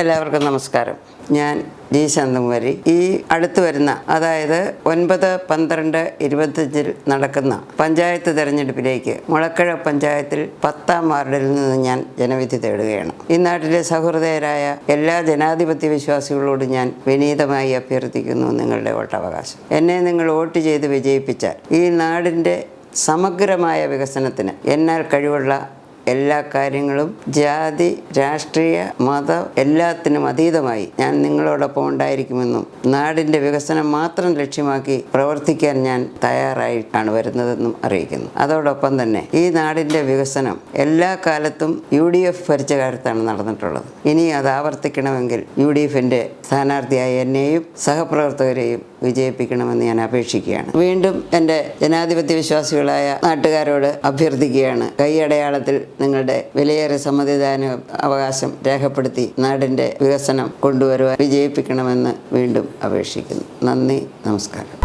എല്ലാവർക്കും നമസ്കാരം. ഞാൻ ജി ശാന്തകുമാരി. ഈ അടുത്ത് വരുന്ന അതായത് ഒൻപത് പന്ത്രണ്ട് ഇരുപത്തഞ്ചിൽ നടക്കുന്ന പഞ്ചായത്ത് തെരഞ്ഞെടുപ്പിലേക്ക് മുളക്കഴ പഞ്ചായത്തിൽ പത്താം വാർഡിൽ നിന്ന് ഞാൻ ജനവിധി തേടുകയാണ്. ഈ നാട്ടിലെ സഹൃദയരായ എല്ലാ ജനാധിപത്യ വിശ്വാസികളോട് ഞാൻ വിനീതമായി അഭ്യർത്ഥിക്കുന്നു നിങ്ങളുടെ വോട്ടവകാശം. എന്നെ നിങ്ങൾ വോട്ട് ചെയ്ത് വിജയിപ്പിച്ചാൽ ഈ നാടിന്റെ സമഗ്രമായ വികസനത്തിന് എന്നാൽ കഴിവുള്ള എല്ലാ കാര്യങ്ങളും ജാതി രാഷ്ട്രീയ മതം എല്ലാത്തിനും അതീതമായി ഞാൻ നിങ്ങളോടൊപ്പം ഉണ്ടായിരിക്കുമെന്നും നാടിന്റെ വികസനം മാത്രം ലക്ഷ്യമാക്കി പ്രവർത്തിക്കാൻ ഞാൻ തയ്യാറായിട്ടാണ് വരുന്നതെന്നും അറിയിക്കുന്നു. അതോടൊപ്പം തന്നെ ഈ നാടിന്റെ വികസനം എല്ലാ കാലത്തും യു ഡി എഫ് ഭരിച്ച കാലത്താണ് നടന്നിട്ടുള്ളത്. ഇനി അത് ആവർത്തിക്കണമെങ്കിൽ യു ഡി എഫിന്റെ സ്ഥാനാർത്ഥിയായ എന്നെയും സഹപ്രവർത്തകരെയും വിജയിപ്പിക്കണമെന്ന് ഞാൻ അപേക്ഷിക്കുകയാണ്. വീണ്ടും എന്റെ ജനാധിപത്യ വിശ്വാസികളായ നാട്ടുകാരോട് അഭ്യർത്ഥിക്കുകയാണ്. കൈയടയാളത്തിൽ നിങ്ങളുടെ വിലയേറെ സമ്മതിദാന അവകാശം രേഖപ്പെടുത്തി നാടിന്റെ വികസനം കൊണ്ടുവരുവാൻ വിജയിപ്പിക്കണമെന്ന് വീണ്ടും അപേക്ഷിക്കുന്നു. നന്ദി നമസ്കാരം.